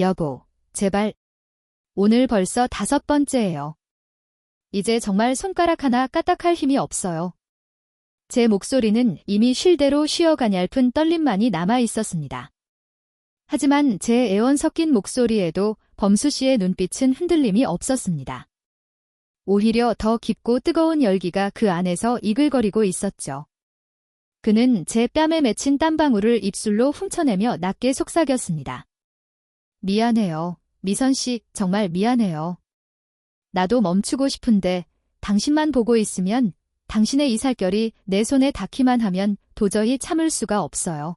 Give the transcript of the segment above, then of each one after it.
여보, 제발. 오늘 벌써 다섯 번째예요. 이제 정말 손가락 하나 까딱할 힘이 없어요. 제 목소리는 이미 쉴 대로 얇은 떨림만이 남아 있었습니다. 하지만 제 애원 섞인 목소리에도 범수 씨의 눈빛은 흔들림이 없었습니다. 오히려 더 깊고 뜨거운 열기가 그 안에서 이글거리고 있었죠. 그는 제 뺨에 맺힌 땀방울을 입술로 훔쳐내며 낮게 속삭였습니다. 미안해요. 미선 씨, 정말 미안해요. 나도 멈추고 싶은데 당신만 보고 있으면 당신의 이 살결이 내 손에 닿기만 하면 도저히 참을 수가 없어요.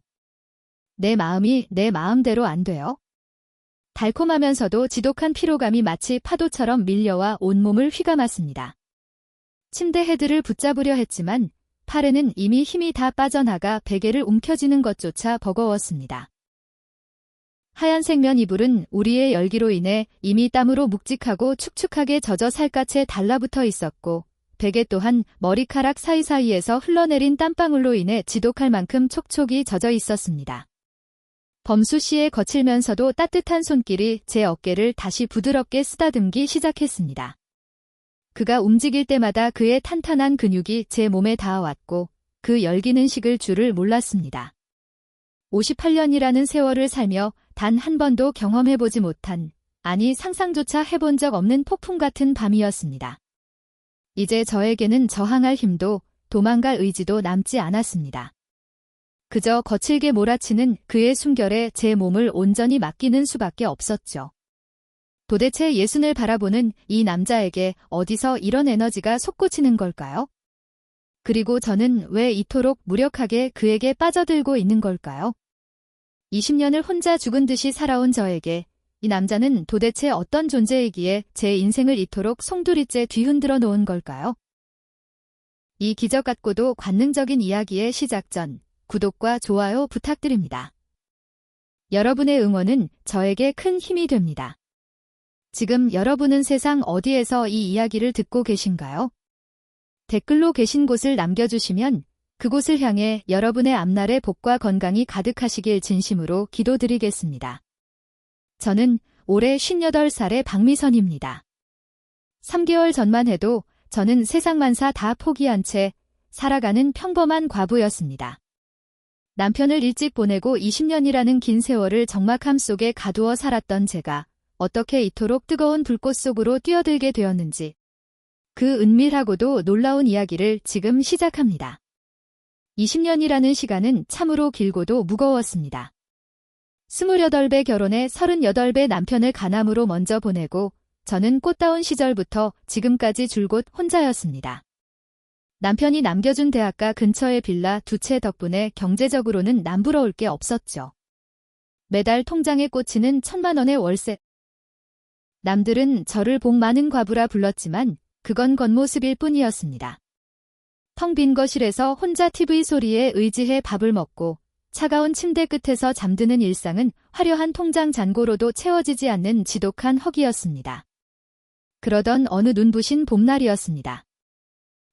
내 마음이 내 마음대로 안 돼요? 달콤하면서도 지독한 피로감이 마치 파도처럼 밀려와 온몸을 휘감았습니다. 침대 헤드를 붙잡으려 했지만 팔에는 이미 힘이 다 빠져나가 베개를 움켜쥐는 것조차 버거웠습니다. 하얀 색 면 이불은 우리의 열기로 인해 이미 땀으로 묵직하고 축축하게 젖어 살갗에 달라붙어 있었고 베개 또한 머리카락 사이사이에서 흘러내린 땀방울로 인해 지독할 만큼 촉촉이 젖어 있었습니다. 범수 씨의 거칠면서도 따뜻한 손길이 제 어깨를 다시 부드럽게 쓰다듬기 시작했습니다. 그가 움직일 때마다 그의 탄탄한 근육이 제 몸에 닿아왔고 그 열기는 식을 줄을 몰랐습니다. 58년이라는 세월을 살며 단 한 번도 경험해보지 못한, 아니 상상조차 해본 적 없는 폭풍 같은 밤이었습니다. 이제 저에게는 저항할 힘도 도망갈 의지도 남지 않았습니다. 그저 거칠게 몰아치는 그의 숨결에 제 몸을 온전히 맡기는 수밖에 없었죠. 도대체 예순을 바라보는 이 남자에게 어디서 이런 에너지가 솟구치는 걸까요? 그리고 저는 왜 이토록 무력하게 그에게 빠져들고 있는 걸까요? 20년을 혼자 죽은 듯이 살아온 저에게 이 남자는 도대체 어떤 존재이기에 제 인생을 이토록 송두리째 뒤흔들어 놓은 걸까요? 이 기적 같고도 관능적인 이야기의 시작 전 구독과 좋아요 부탁드립니다. 여러분의 응원은 저에게 큰 힘이 됩니다. 지금 여러분은 세상 어디에서 이 이야기를 듣고 계신가요? 댓글로 계신 곳을 남겨주시면 그곳을 향해 여러분의 앞날의 복과 건강이 가득하시길 진심으로 기도드리겠습니다. 저는 올해 58살의 박미선입니다. 3개월 전만 해도 저는 세상 만사 다 포기한 채 살아가는 평범한 과부였습니다. 남편을 일찍 보내고 20년이라는 긴 세월을 적막함 속에 가두어 살았던 제가 어떻게 이토록 뜨거운 불꽃 속으로 뛰어들게 되었는지 그 은밀하고도 놀라운 이야기를 지금 시작합니다. 20년이라는 시간은 참으로 길고도 무거웠습니다. 28배 결혼에 38배 남편을 가남으로 먼저 보내고 저는 꽃다운 시절부터 지금까지 줄곧 혼자였습니다. 남편이 남겨준 대학가 근처의 빌라 두 채 덕분에 경제적으로는 남부러울 게 없었죠. 매달 통장에 꽂히는 천만 원의 월세. 남들은 저를 복 많은 과부라 불렀지만 그건 겉모습일 뿐이었습니다. 텅 빈 거실에서 혼자 TV 소리에 의지해 밥을 먹고 차가운 침대 끝에서 잠드는 일상은 화려한 통장 잔고로도 채워지지 않는 지독한 허기였습니다. 그러던 어느 눈부신 봄날이었습니다.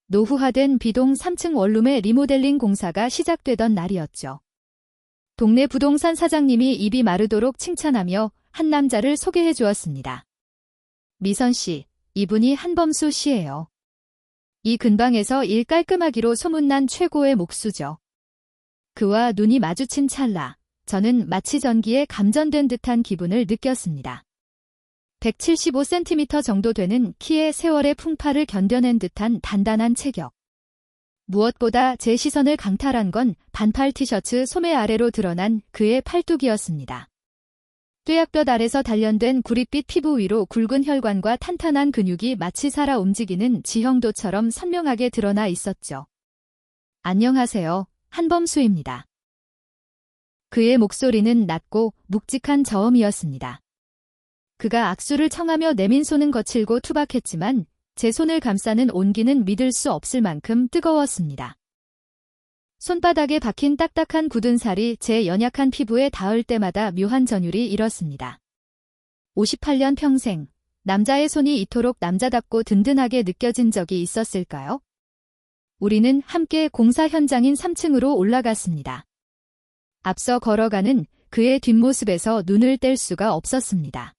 노후화된 비동 3층 원룸의 리모델링 공사가 시작되던 날이었죠. 동네 부동산 사장님이 입이 마르도록 칭찬하며 한 남자를 소개해 주었습니다. 미선 씨, 이분이 한범수 씨예요. 이 근방에서 일 깔끔하기로 소문난 최고의 목수죠. 그와 눈이 마주친 찰나 저는 마치 전기에 감전된 듯한 기분을 느꼈습니다. 175cm 정도 되는 키의 세월의 풍파를 견뎌낸 듯한 단단한 체격. 무엇보다 제 시선을 강탈한 건 반팔 티셔츠 소매 아래로 드러난 그의 팔뚝이었습니다. 뙤약볕 아래서 단련된 구릿빛 피부 위로 굵은 혈관과 탄탄한 근육이 마치 살아 움직이는 지형도처럼 선명하게 드러나 있었죠. 안녕하세요. 한범수입니다. 그의 목소리는 낮고 묵직한 저음이었습니다. 그가 악수를 청하며 내민 손은 거칠고 투박했지만 제 손을 감싸는 온기는 믿을 수 없을 만큼 뜨거웠습니다. 손바닥에 박힌 딱딱한 굳은 살이 제 연약한 피부에 닿을 때마다 묘한 전율이 일었습니다. 58년 평생 남자의 손이 이토록 남자답고 든든하게 느껴진 적이 있었을까요? 우리는 함께 공사 현장인 3층으로 올라갔습니다. 앞서 걸어가는 그의 뒷모습에서 눈을 뗄 수가 없었습니다.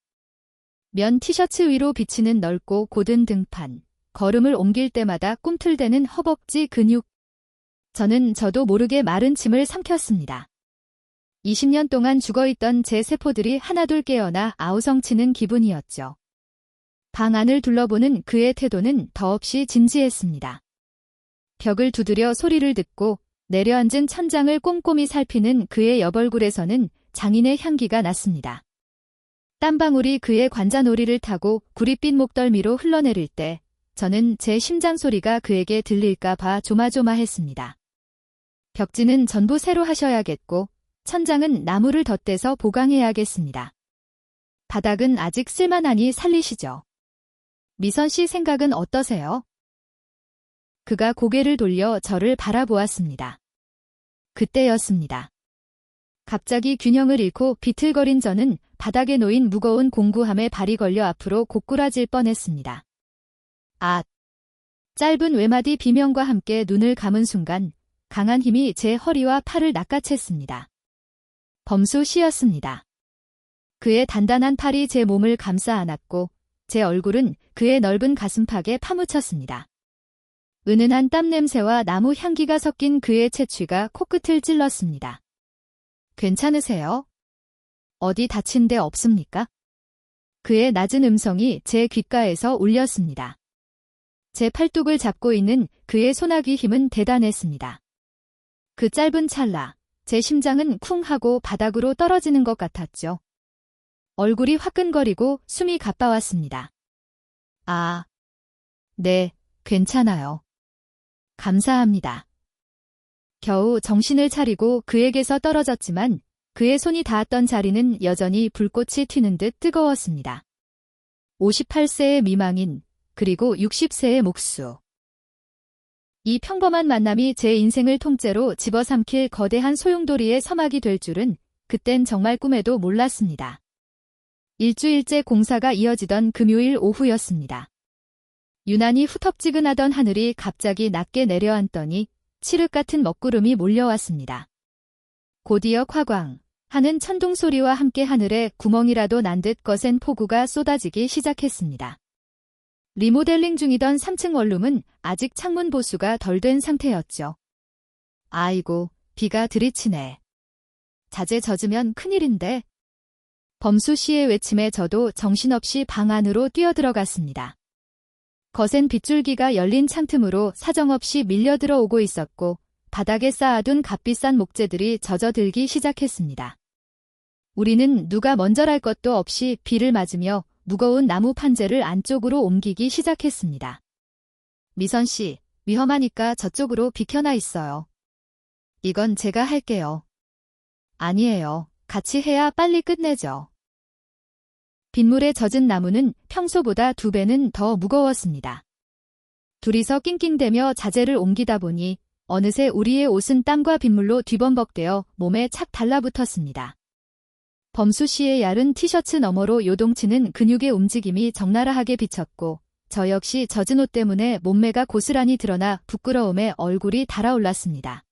면 티셔츠 위로 비치는 넓고 곧은 등판, 걸음을 옮길 때마다 꿈틀대는 허벅지 근육. 저는 저도 모르게 마른 침을 삼켰습니다. 20년 동안 죽어있던 제 세포들이 하나둘 깨어나 아우성치는 기분이었죠. 방 안을 둘러보는 그의 태도는 더없이 진지했습니다. 벽을 두드려 소리를 듣고 내려앉은 천장을 꼼꼼히 살피는 그의 옆얼굴에서는 장인의 향기가 났습니다. 땀방울이 그의 관자놀이를 타고 구릿빛 목덜미로 흘러내릴 때 저는 제 심장 소리가 그에게 들릴까 봐 조마조마했습니다. 벽지는 전부 새로 하셔야겠고 천장은 나무를 덧대서 보강해야겠습니다. 바닥은 아직 쓸만하니 살리시죠. 미선 씨 생각은 어떠세요? 그가 고개를 돌려 저를 바라보았습니다. 그때였습니다. 갑자기 균형을 잃고 비틀거린 저는 바닥에 놓인 무거운 공구함에 발이 걸려 앞으로 고꾸라질 뻔했습니다. 아! 짧은 외마디 비명과 함께 눈을 감은 순간 강한 힘이 제 허리와 팔을 낚아챘습니다. 범수 씨였습니다. 그의 단단한 팔이 제 몸을 감싸 안았고 제 얼굴은 그의 넓은 가슴팍에 파묻혔습니다. 은은한 땀 냄새와 나무 향기가 섞인 그의 채취가 코끝을 찔렀습니다. 괜찮으세요? 어디 다친 데 없습니까? 그의 낮은 음성이 제 귓가에서 울렸습니다. 제 팔뚝을 잡고 있는 그의 소나기 힘은 대단했습니다. 그 짧은 찰나, 제 심장은 쿵 하고 바닥으로 떨어지는 것 같았죠. 얼굴이 화끈거리고 숨이 가빠왔습니다. 아, 네, 괜찮아요. 감사합니다. 겨우 정신을 차리고 그에게서 떨어졌지만 그의 손이 닿았던 자리는 여전히 불꽃이 튀는 듯 뜨거웠습니다. 58세의 미망인, 그리고 60세의 목수. 이 평범한 만남이 제 인생을 통째로 집어삼킬 거대한 소용돌이의 서막이 될 줄은 그땐 정말 꿈에도 몰랐습니다. 일주일째 공사가 이어지던 금요일 오후였습니다. 유난히 후텁지근하던 하늘이 갑자기 낮게 내려앉더니 칠흑 같은 먹구름이 몰려왔습니다. 곧이어 화광, 하는 천둥 소리와 함께 하늘에 구멍이라도 난 듯 거센 폭우가 쏟아지기 시작했습니다. 리모델링 중이던 3층 원룸은 아직 창문 보수가 덜 된 상태였죠. 아이고, 비가 들이치네. 자재 젖으면 큰일인데. 범수 씨의 외침에 저도 정신없이 방 안으로 뛰어들어갔습니다. 거센 빗줄기가 열린 창틈으로 사정없이 밀려들어 오고 있었고 바닥에 쌓아둔 값비싼 목재들이 젖어들기 시작했습니다. 우리는 누가 먼저랄 것도 없이 비를 맞으며 무거운 나무 판재를 안쪽으로 옮기기 시작했습니다. 미선 씨, 위험하니까 저쪽으로 비켜나 있어요. 이건 제가 할게요. 아니에요. 같이 해야 빨리 끝내죠. 빗물에 젖은 나무는 평소보다 두 배는 더 무거웠습니다. 둘이서 낑낑대며 자재를 옮기다 보니 어느새 우리의 옷은 땀과 빗물로 뒤범벅되어 몸에 착 달라붙었습니다. 범수 씨의 얇은 티셔츠 너머로 요동치는 근육의 움직임이 적나라하게 비쳤고 저 역시 젖은 옷 때문에 몸매가 고스란히 드러나 부끄러움에 얼굴이 달아올랐습니다.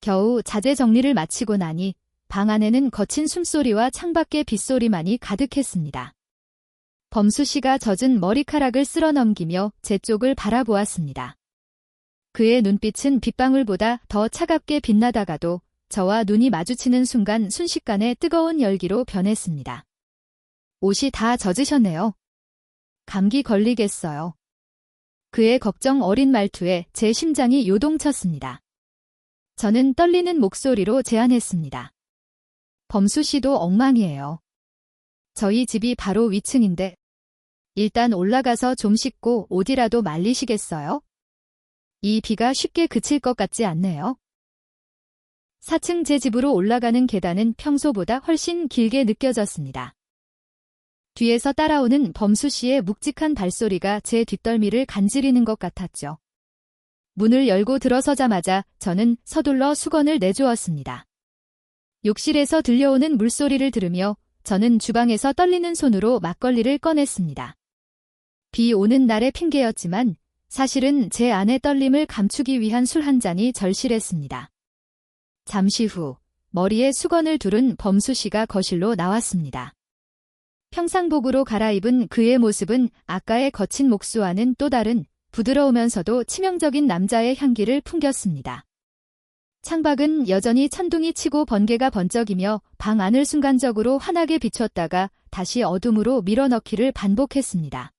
겨우 자재 정리를 마치고 나니 방 안에는 거친 숨소리와 창밖의 빗소리만이 가득했습니다. 범수 씨가 젖은 머리카락을 쓸어 넘기며 제 쪽을 바라보았습니다. 그의 눈빛은 빗방울보다 더 차갑게 빛나다가도 저와 눈이 마주치는 순간 순식간에 뜨거운 열기로 변했습니다. 옷이 다 젖으셨네요. 감기 걸리겠어요. 그의 걱정 어린 말투에 제 심장이 요동쳤습니다. 저는 떨리는 목소리로 제안했습니다. 범수 씨도 엉망이에요. 저희 집이 바로 위층인데 일단 올라가서 좀 씻고 옷이라도 말리시겠어요? 이 비가 쉽게 그칠 것 같지 않네요. 4층 제 집으로 올라가는 계단은 평소보다 훨씬 길게 느껴졌습니다. 뒤에서 따라오는 범수 씨의 묵직한 발소리가 제 뒷덜미를 간지리는 것 같았죠. 문을 열고 들어서자마자 저는 서둘러 수건을 내주었습니다. 욕실에서 들려오는 물소리를 들으며 저는 주방에서 떨리는 손으로 막걸리를 꺼냈습니다. 비 오는 날의 핑계였지만 사실은 제 안의 떨림을 감추기 위한 술 한 잔이 절실했습니다. 잠시 후 머리에 수건을 두른 범수 씨가 거실로 나왔습니다. 평상복으로 갈아입은 그의 모습은 아까의 거친 목수와는 또 다른 부드러우면서도 치명적인 남자의 향기를 풍겼습니다. 창밖은 여전히 천둥이 치고 번개가 번쩍이며 방 안을 순간적으로 환하게 비췄다가 다시 어둠으로 밀어넣기를 반복했습니다.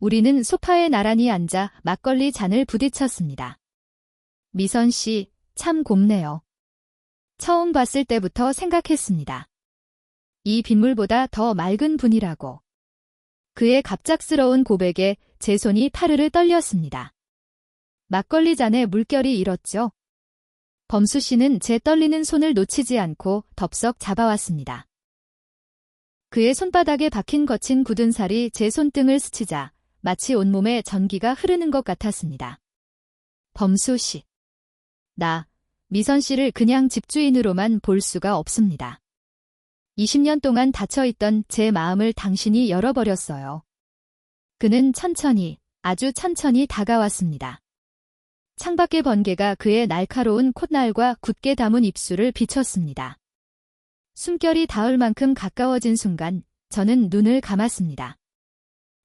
우리는 소파에 나란히 앉아 막걸리 잔을 부딪혔습니다. 미선 씨, 참 곱네요. 처음 봤을 때부터 생각했습니다. 이 빗물보다 더 맑은 분이라고. 그의 갑작스러운 고백에 제 손이 파르르 떨렸습니다. 막걸리 잔에 물결이 일었죠. 범수 씨는 제 떨리는 손을 놓치지 않고 덥석 잡아왔습니다. 그의 손바닥에 박힌 거친 굳은 살이 제 손등을 스치자 마치 온몸에 전기가 흐르는 것 같았습니다. 범수 씨. 나, 미선 씨를 그냥 집주인으로만 볼 수가 없습니다. 20년 동안 닫혀있던 제 마음을 당신이 열어버렸어요. 그는 천천히, 아주 천천히 다가왔습니다. 창밖의 번개가 그의 날카로운 콧날과 굳게 담은 입술을 비췄습니다. 숨결이 닿을 만큼 가까워진 순간 저는 눈을 감았습니다.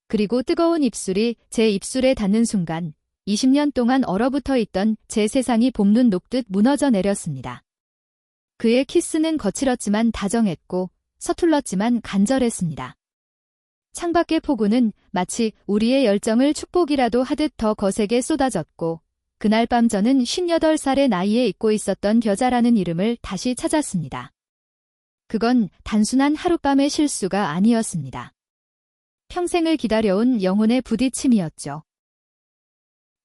그리고 뜨거운 입술이 제 입술에 닿는 순간 20년 동안 얼어붙어 있던 제 세상이 봄눈 녹듯 무너져 내렸습니다. 그의 키스는 거칠었지만 다정했고 서툴렀지만 간절했습니다. 창밖의 폭우는 마치 우리의 열정을 축복이라도 하듯 더 거세게 쏟아졌고 그날 밤 저는 58살의 나이에 잊고 있었던 겨자라는 이름을 다시 찾았습니다. 그건 단순한 하룻밤의 실수가 아니었습니다. 평생을 기다려온 영혼의 부딪힘이었죠.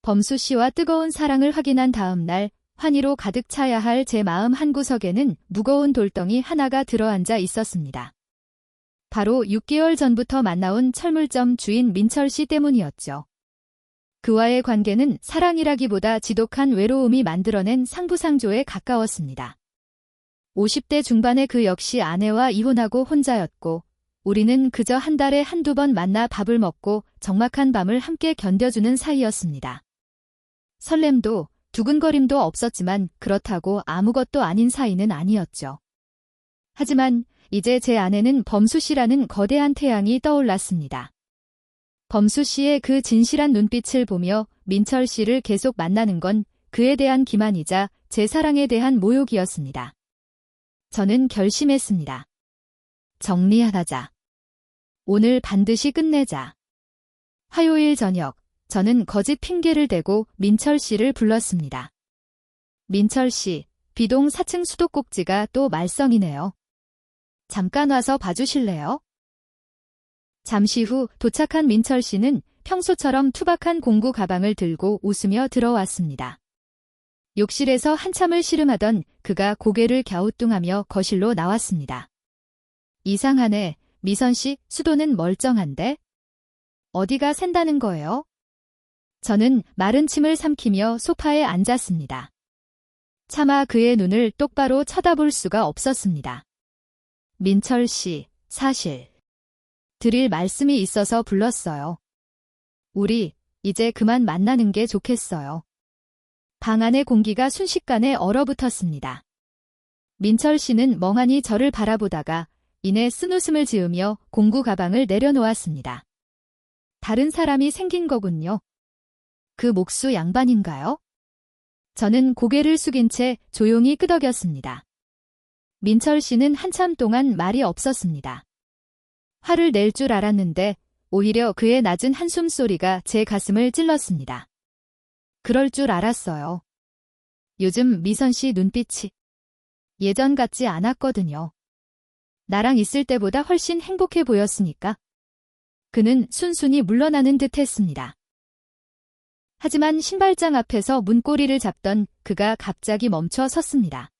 범수 씨와 뜨거운 사랑을 확인한 다음 날 환희로 가득 차야 할 제 마음 한구석에는 무거운 돌덩이 하나가 들어앉아 있었습니다. 바로 6개월 전부터 만나온 철물점 주인 민철 씨 때문이었죠. 그와의 관계는 사랑이라기보다 지독한 외로움이 만들어낸 상부상조에 가까웠습니다. 50대 중반의 그 역시 아내와 이혼하고 혼자였고 우리는 그저 한 달에 한두 번 만나 밥을 먹고 적막한 밤을 함께 견뎌주는 사이였습니다. 설렘도 두근거림도 없었지만 그렇다고 아무것도 아닌 사이는 아니었죠. 하지만 이제 제 안에는 범수 씨라는 거대한 태양이 떠올랐습니다. 범수 씨의 그 진실한 눈빛을 보며 민철 씨를 계속 만나는 건 그에 대한 기만이자 제 사랑에 대한 모욕이었습니다. 저는 결심했습니다. 정리하자. 오늘 반드시 끝내자. 화요일 저녁, 저는 거짓 핑계를 대고 민철 씨를 불렀습니다. 민철 씨, 비동 4층 수도꼭지가 또 말썽이네요. 잠깐 와서 봐주실래요? 잠시 후 도착한 민철 씨는 평소처럼 투박한 공구 가방을 들고 웃으며 들어왔습니다. 욕실에서 한참을 씨름하던 그가 고개를 갸우뚱하며 거실로 나왔습니다. 이상하네. 미선 씨, 수도는 멀쩡한데? 어디가 샌다는 거예요? 저는 마른 침을 삼키며 소파에 앉았습니다. 차마 그의 눈을 똑바로 쳐다볼 수가 없었습니다. 민철 씨, 사실. 드릴 말씀이 있어서 불렀어요. 우리, 이제 그만 만나는 게 좋겠어요. 방 안의 공기가 순식간에 얼어붙었습니다. 민철 씨는 멍하니 저를 바라보다가 이내 쓴웃음을 지으며 공구 가방을 내려놓았습니다. 다른 사람이 생긴 거군요. 그 목수 양반인가요? 저는 고개를 숙인 채 조용히 끄덕였습니다. 민철 씨는 한참 동안 말이 없었습니다. 화를 낼 줄 알았는데 오히려 그의 낮은 한숨 소리가 제 가슴을 찔렀습니다. 그럴 줄 알았어요. 요즘 미선 씨 눈빛이 예전 같지 않았거든요. 나랑 있을 때보다 훨씬 행복해 보였으니까. 그는 순순히 물러나는 듯 했습니다. 하지만 신발장 앞에서 문고리를 잡던 그가 갑자기 멈춰 섰습니다.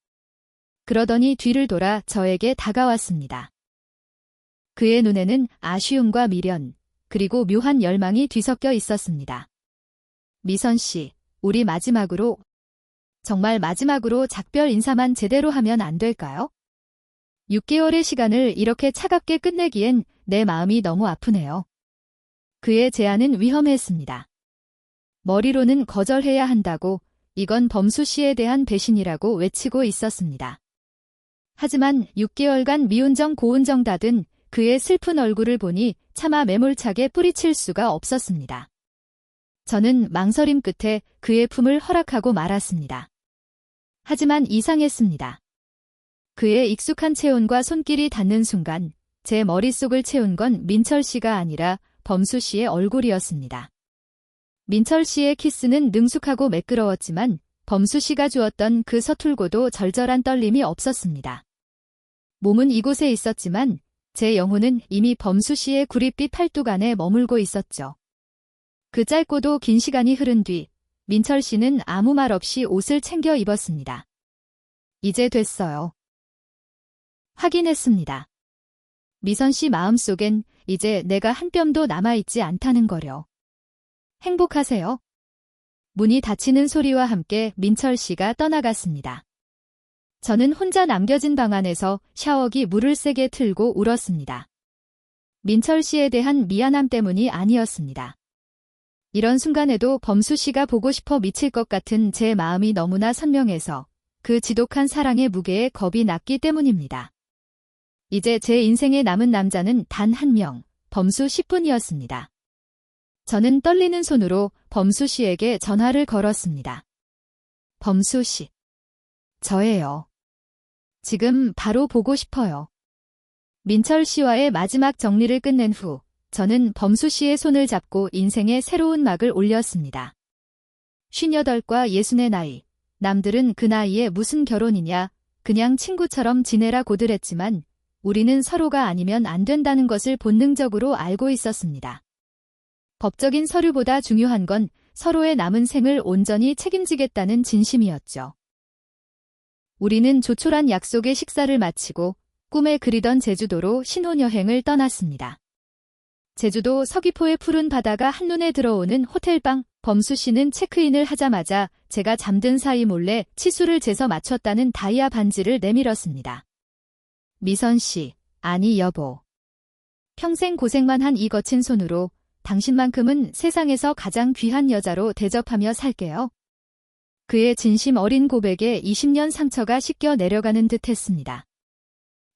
그러더니 뒤를 돌아 저에게 다가왔습니다. 그의 눈에는 아쉬움과 미련, 그리고 묘한 열망이 뒤섞여 있었습니다. 미선 씨, 우리 마지막으로, 정말 마지막으로 작별 인사만 제대로 하면 안 될까요? 6개월의 시간을 이렇게 차갑게 끝내기엔 내 마음이 너무 아프네요. 그의 제안은 위험했습니다. 머리로는 거절해야 한다고 이건 범수 씨에 대한 배신이라고 외치고 있었습니다. 하지만 6개월간 미운정 고운정 다든 그의 슬픈 얼굴을 보니 차마 매몰차게 뿌리칠 수가 없었습니다. 저는 망설임 끝에 그의 품을 허락하고 말았습니다. 하지만 이상했습니다. 그의 익숙한 체온과 손길이 닿는 순간 제 머릿속을 채운 건 민철 씨가 아니라 범수 씨의 얼굴이었습니다. 민철 씨의 키스는 능숙하고 매끄러웠지만 범수 씨가 주었던 그 서툴고도 절절한 떨림이 없었습니다. 몸은 이곳에 있었지만 제 영혼은 이미 범수 씨의 구릿빛 팔뚝 안에 머물고 있었죠. 그 짧고도 긴 시간이 흐른 뒤 민철 씨는 아무 말 없이 옷을 챙겨 입었습니다. 이제 됐어요. 확인했습니다. 미선 씨 마음속엔 이제 내가 한 뼘도 남아있지 않다는 거려. 행복하세요. 문이 닫히는 소리와 함께 민철 씨가 떠나갔습니다. 저는 혼자 남겨진 방 안에서 샤워기 물을 세게 틀고 울었습니다. 민철 씨에 대한 미안함 때문이 아니었습니다. 이런 순간에도 범수 씨가 보고 싶어 미칠 것 같은 제 마음이 너무나 선명해서 그 지독한 사랑의 무게에 겁이 났기 때문입니다. 이제 제 인생에 남은 남자는 단 한 명, 범수 씨뿐이었습니다. 저는 떨리는 손으로 범수 씨에게 전화를 걸었습니다. 범수 씨. 저예요. 지금 바로 보고 싶어요. 민철 씨와의 마지막 정리를 끝낸 후 저는 범수 씨의 손을 잡고 인생의 새로운 막을 올렸습니다. 58과 60의 나이. 남들은 그 나이에 무슨 결혼이냐, 그냥 친구처럼 지내라 고들 했지만 우리는 서로가 아니면 안 된다는 것을 본능적으로 알고 있었습니다. 법적인 서류보다 중요한 건 서로의 남은 생을 온전히 책임지겠다는 진심이었죠. 우리는 조촐한 약속의 식사를 마치고 꿈에 그리던 제주도로 신혼여행을 떠났습니다. 제주도 서귀포의 푸른 바다가 한눈에 들어오는 호텔방 범수 씨는 체크인을 하자마자 제가 잠든 사이 몰래 치수를 재서 맞췄다는 다이아 반지를 내밀었습니다. 미선 씨, 아니 여보. 평생 고생만 한 이 거친 손으로 당신만큼은 세상에서 가장 귀한 여자로 대접하며 살게요. 그의 진심 어린 고백에 20년 상처가 씻겨 내려가는 듯 했습니다.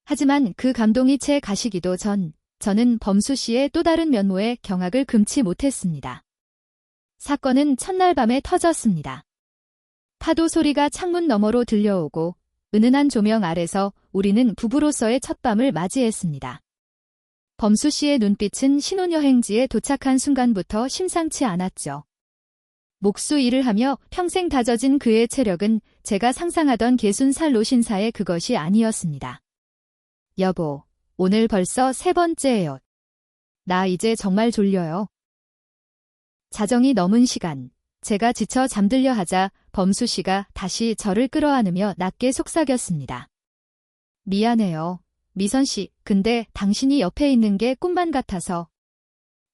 하지만 그 감동이 채 가시기도 전 저는 범수 씨의 또 다른 면모에 경악을 금치 못했습니다. 사건은 첫날 밤에 터졌습니다. 파도 소리가 창문 너머로 들려오고 은은한 조명 아래서 우리는 부부로서의 첫 밤을 맞이했습니다. 범수 씨의 눈빛은 신혼여행지에 도착한 순간부터 심상치 않았죠. 목수 일을 하며 평생 다져진 그의 체력은 제가 상상하던 개순살 노신사의 그것이 아니었습니다. 여보, 오늘 벌써 세 번째예요. 나 이제 정말 졸려요. 자정이 넘은 시간, 제가 지쳐 잠들려 하자 범수 씨가 다시 저를 끌어안으며 낮게 속삭였습니다. 미안해요. 미선 씨, 근데 당신이 옆에 있는 게 꿈만 같아서.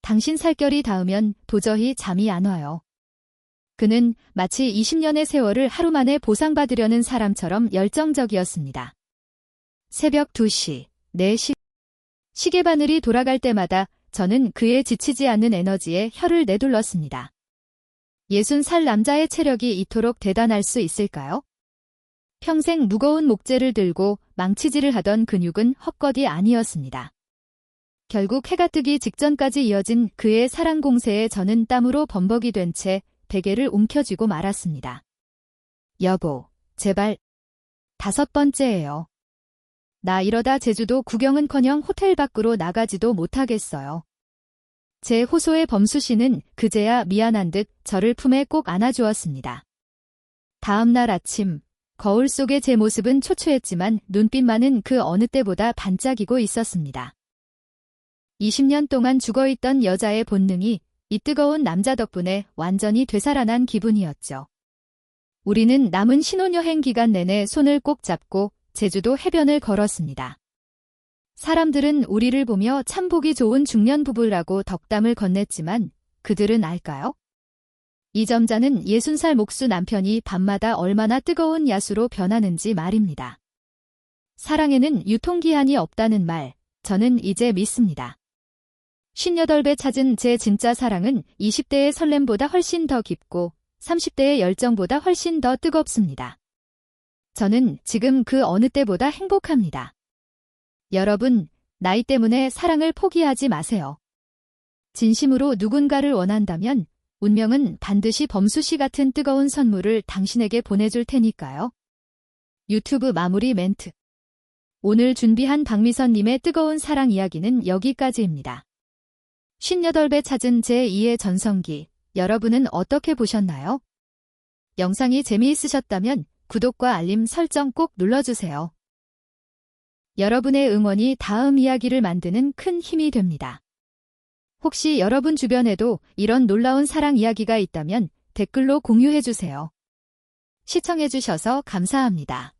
당신 살결이 닿으면 도저히 잠이 안 와요. 그는 마치 20년의 세월을 하루 만에 보상받으려는 사람처럼 열정적이었습니다. 새벽 2시, 4시. 시계 바늘이 돌아갈 때마다 저는 그의 지치지 않는 에너지에 혀를 내둘렀습니다. 60살 남자의 체력이 이토록 대단할 수 있을까요? 평생 무거운 목재를 들고 망치질을 하던 근육은 헛것이 아니었습니다. 결국 해가 뜨기 직전까지 이어진 그의 사랑 공세에 저는 땀으로 범벅이 된 채 베개를 움켜쥐고 말았습니다. 여보, 제발. 다섯 번째예요. 나 이러다 제주도 구경은커녕 호텔 밖으로 나가지도 못하겠어요. 제 호소의 범수 씨는 그제야 미안한 듯 저를 품에 꼭 안아주었습니다. 다음 날 아침, 거울 속의 제 모습은 초췌했지만 눈빛만은 그 어느 때보다 반짝이고 있었습니다. 20년 동안 죽어있던 여자의 본능이 이 뜨거운 남자 덕분에 완전히 되살아난 기분이었죠. 우리는 남은 신혼여행 기간 내내 손을 꼭 잡고 제주도 해변을 걸었습니다. 사람들은 우리를 보며 참 보기 좋은 중년 부부라고 덕담을 건넸지만 그들은 알까요? 이 점자는 60살 목수 남편이 밤마다 얼마나 뜨거운 야수로 변하는지 말입니다. 사랑에는 유통기한이 없다는 말, 저는 이제 믿습니다. 58배 찾은 제 진짜 사랑은 20대의 설렘보다 훨씬 더 깊고 30대의 열정보다 훨씬 더 뜨겁습니다. 저는 지금 그 어느 때보다 행복합니다. 여러분, 나이 때문에 사랑을 포기하지 마세요. 진심으로 누군가를 원한다면 운명은 반드시 범수 씨 같은 뜨거운 선물을 당신에게 보내줄 테니까요. 유튜브 마무리 멘트. 오늘 준비한 박미선님의 뜨거운 사랑 이야기는 여기까지입니다. 58배 찾은 제2의 전성기. 여러분은 어떻게 보셨나요? 영상이 재미있으셨다면 구독과 알림 설정 꼭 눌러주세요. 여러분의 응원이 다음 이야기를 만드는 큰 힘이 됩니다. 혹시 여러분 주변에도 이런 놀라운 사랑 이야기가 있다면 댓글로 공유해주세요. 시청해주셔서 감사합니다.